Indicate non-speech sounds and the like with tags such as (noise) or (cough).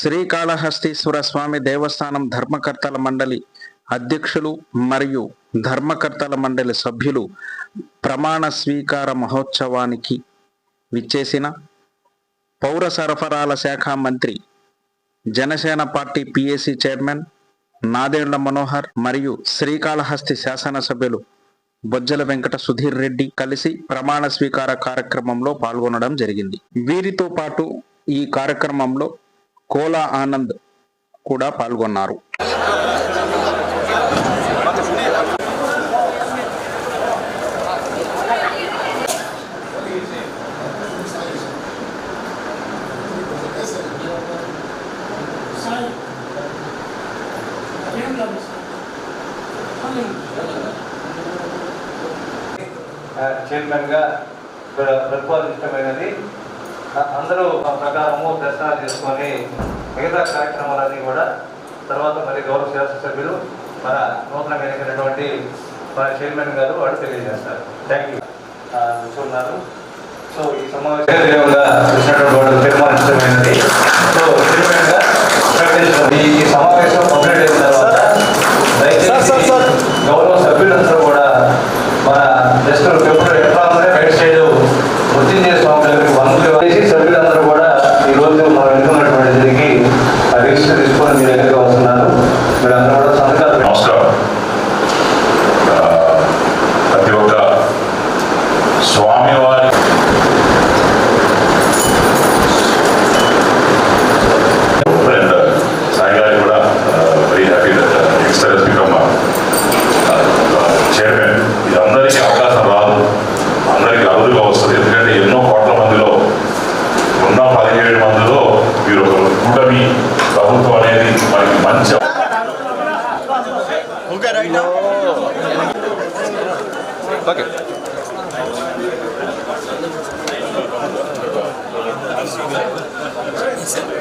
శ్రీకాళహస్తీశ్వర స్వామి దేవస్థానం ధర్మకర్తల మండలి అధ్యక్షులు మరియు ధర్మకర్తల మండలి సభ్యులు ప్రమాణ స్వీకార మహోత్సవానికి విచ్చేసిన పౌర సరఫరాల శాఖ మంత్రి Janasena party PAC chairman Nadendla Manohar మరియు శ్రీకాళహస్తి శాసనసభ్యులు బొజ్జల వెంకట సుధీర్ రెడ్డి కలిసి ప్రమాణ స్వీకార కార్యక్రమంలో పాల్గొనడం జరిగింది. వీరితో పాటు ఈ కార్యక్రమంలో కోలా ఆనంద్ కూడా పాల్గొన్నారు. చైర్మన్గా ప్ర- ప్రతిపాదించడమైనది అందరూ ప్రకారము దర్శనాలు చేసుకొని మిగతా కార్యక్రమాలన్నీ కూడా తర్వాత మరి గౌరవ శాసనసభ్యులు మన నూతనంగా ఎన్నికైనటువంటి మన చైర్మన్ గారు వాడు తెలియజేస్తారు. థ్యాంక్ యూ చూస్తున్నారు సో ఈ సమావేశం (laughs) ఎన్నో ప్రతి ఒక్క ఉన్న పదిహేడు మందిలో మీరు కూటమి ప్రభుత్వం అనేది మనకి మంచి Okay, right now. Okay. He said.